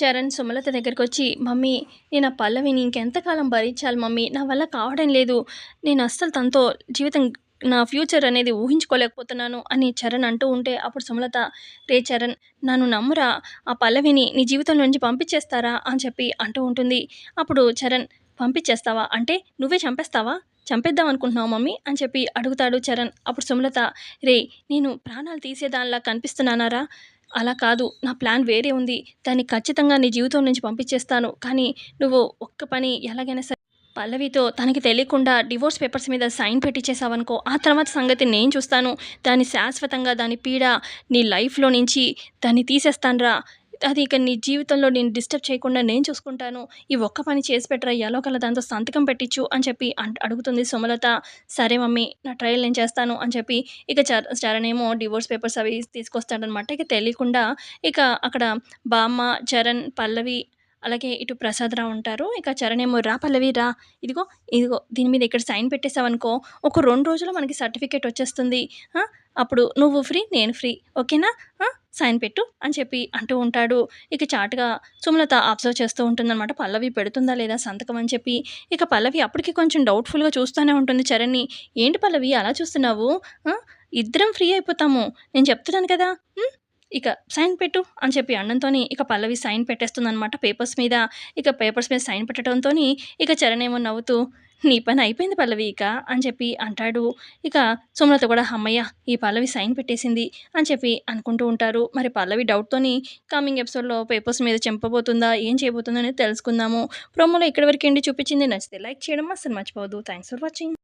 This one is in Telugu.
చరణ్ సుమలత దగ్గరికి వచ్చి మమ్మీ నేను ఆ పల్లవిని ఇంకెంతకాలం భరించాలి మమ్మీ? నా వల్ల కావడం లేదు. నేను అస్సలు తనతో జీవితం నా ఫ్యూచర్ అనేది ఊహించుకోలేకపోతున్నాను అని చరణ్ అంటూ ఉంటే అప్పుడు సుమలత రే చరణ్ నన్ను నమ్మురా. ఆ పల్లవిని నీ జీవితం నుంచి పంపించేస్తారా? అని చెప్పి అంటూ ఉంటుంది. అప్పుడు చరణ్ పంపించేస్తావా? అంటే నువ్వే చంపేస్తావా? చంపేద్దాం అనుకుంటున్నావు మమ్మీ? అని చెప్పి అడుగుతాడు చరణ్. అప్పుడు సుమలత రే నేను ప్రాణాలు తీసేదానిలా కనిపిస్తున్నానారా? అలా కాదు. నా ప్లాన్ వేరే ఉంది. దాన్ని ఖచ్చితంగా నీ జీవితం నుంచి పంపించేస్తాను. కానీ నువ్వు ఒక్క పని ఎలాగైనా సరే పల్లవితో తనకి తెలియకుండా డివోర్స్ పేపర్స్ మీద సైన్ పెట్టించేసావనుకో ఆ తర్వాత సంగతి నేను చూస్తాను. దాన్ని శాశ్వతంగా దాని పీడ నీ లైఫ్లో నుంచి దాన్ని తీసేస్తానురా. అది ఇక నీ జీవితంలో నేను డిస్టర్బ్ చేయకుండా నేను చూసుకుంటాను. ఈ ఒక్క పని చేసి పెట్టరా ఎలాగల దాంతో సంతకం పెట్టించు అని చెప్పి అడుగుతుంది సుమలత. సరే మమ్మీ నా ట్రయల్ నేను చేస్తాను అని చెప్పి ఇక చర చరణ్ ఏమో డివోర్స్ పేపర్స్ అవి తీసుకొస్తాడనమాట ఇక తెలియకుండా ఇక అక్కడ బామ్మ చరణ్ పల్లవి అలాగే ఇటు ప్రసాదరావు ఉంటారు. ఇక చరణ్ ఏమో రా పల్లవి రా. ఇదిగో ఇదిగో దీని మీద ఇక్కడ సైన్ పెట్టేసావనుకో ఒక రెండు రోజుల్లో మనకి సర్టిఫికేట్ వచ్చేస్తుంది. అప్పుడు నువ్వు ఫ్రీ నేను ఫ్రీ ఓకేనా? సైన్ పెట్టు అని చెప్పి అంటూ ఉంటాడు. ఇక చాటుగా సుమలత అబ్జర్వ్ చేస్తూ ఉంటుందన్నమాట. పల్లవి పెడుతుందా లేదా సంతకం అని చెప్పి. ఇక పల్లవి అప్పటికి కొంచెం డౌట్ఫుల్గా చూస్తూనే ఉంటుంది చరణ్ని. ఏంటి పల్లవి అలా చూస్తున్నావు? ఇద్దరం ఫ్రీ అయిపోతాము. నేను చెప్తున్నాను కదా. ఇక సైన్ పెట్టు అని చెప్పి అన్నంతో ఇక పల్లవి సైన్ పెట్టేస్తుందన్నమాట పేపర్స్ మీద. ఇక పేపర్స్ మీద సైన్ పెట్టడంతో ఇక చరణ్ ఏమో నవ్వుతూ నీ పని అయిపోయింది పల్లవి ఇక అని చెప్పి అంటాడు. ఇక సుమలత కూడా అమ్మయ్య ఈ పల్లవి సైన్ పెట్టేసింది అని చెప్పి అనుకుంటూ ఉంటారు. మరి పల్లవి డౌట్తోని కమింగ్ ఎపిసోడ్లో పేపర్స్ మీద చెంపబోతుందా ఏం చేయబోతుందో అనేది తెలుసుకుందాము. ప్రోమోలో ఇక్కడి వరకు ఏంటి చూపించింది నచ్చితే లైక్ చేయడం అసలు మర్చిపోవద్దు. Thanks for watching.